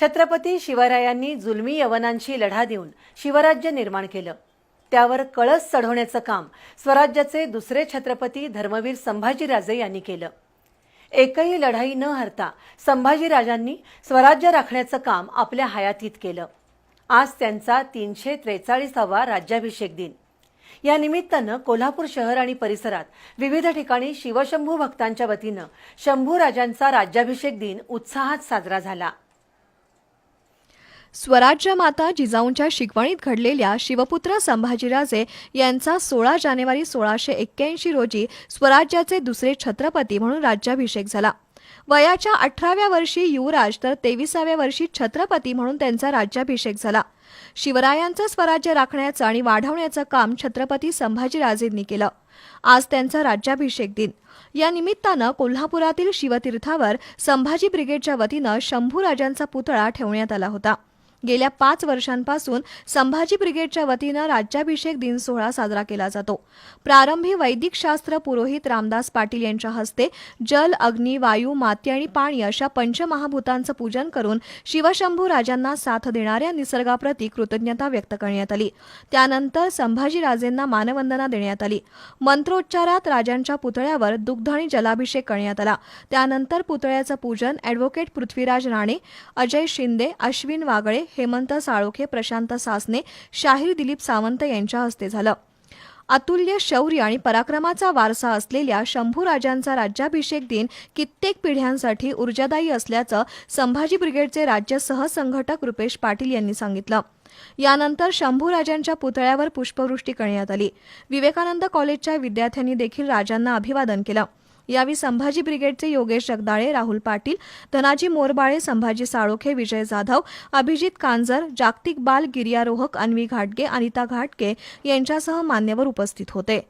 छत्रपती शिवरायांनी जुलमी यवनांशी लढा देऊन शिवराज्य निर्माण केलं. त्यावर कळस चढवण्याचं काम स्वराज्याचे दुसरे छत्रपती धर्मवीर संभाजीराजे यांनी केलं. एकही लढाई न हरता संभाजीराजांनी स्वराज्य राखण्याचं काम आपल्या हयातीत केलं. आज त्यांचा तीनशे त्रेचाळीसावा राज्याभिषेक दिन. या निमित्तानं कोल्हापूर शहर आणि परिसरात विविध ठिकाणी शिवशंभू भक्तांच्या वतीनं शंभू राजांचा राज्याभिषेक दिन उत्साहात साजरा झाला. स्वराज्य माता जिजाऊंच्या शिकवणीत घडलेल्या शिवपुत्र संभाजीराजे यांचा सोळा जानेवारी सोळाशे एक्क्याऐंशी रोजी स्वराज्याचे दुसरे छत्रपती म्हणून राज्याभिषेक झाला. वयाच्या अठराव्या वर्षी युवराज तर तेविसाव्या वर्षी छत्रपती म्हणून त्यांचा राज्याभिषेक झाला. शिवरायांचं स्वराज्य राखण्याचं आणि वाढवण्याचं काम छत्रपती संभाजीराजेंनी केलं. आज त्यांचा राज्याभिषेक दिन. या निमित्तानं कोल्हापुरातील शिवतीर्थावर संभाजी ब्रिगेडच्या वतीनं शंभू राजांचा पुतळा ठेवण्यात आला होता. गेल्या पाच वर्षांपासून संभाजी ब्रिगेडच्या वतीनं राज्याभिषेक दिन सोहळा साजरा केला जातो. प्रारंभी वैदिक शास्त्र पुरोहित रामदास पाटील यांच्या हस्ते जल अग्नी वायू माती आणि पाणी अशा पंचमहाभूतांचं पूजन करून शिवशंभू राजांना साथ देणाऱ्या निसर्गाप्रती कृतज्ञता व्यक्त करण्यात आली. त्यानंतर संभाजीराजेंना मानवंदना देण्यात आली. मंत्रोच्चारात राजांच्या पुतळ्यावर दुग्ध आणि जलाभिषेक करण्यात आला. त्यानंतर पुतळ्याचं पूजन अॅडव्होकेट पृथ्वीराज राणे अजय शिंदे अश्विन वागळे हेमंत साळोखे प्रशांत सासने शाहीर दिलीप सावंत यांच्या हस्ते झालं. अतुल्य शौर्य आणि पराक्रमाचा वारसा असलेल्या शंभू राजांचा राज्याभिषेक दिन कित्येक पिढ्यांसाठी ऊर्जादायी असल्याचं संभाजी ब्रिगेडचे राज्य सहसंघटक रुपेश पाटील यांनी सांगितलं. यानंतर शंभू राजांच्या पुतळ्यावर पुष्पवृष्टी करण्यात आली. विवेकानंद कॉलेजच्या विद्यार्थ्यांनी देखील राजांना अभिवादन केलं. यावेळी संभाजी ब्रिगेडचे योगेश जगदाळे राहुल पाटील धनाजी मोरबाळे संभाजी साळोखे विजय जाधव अभिजित कांजर जागतिक बाल गिर्यारोहक अन्वी घाटगे अनिता घाटगे यांच्यासह मान्यवर उपस्थित होते.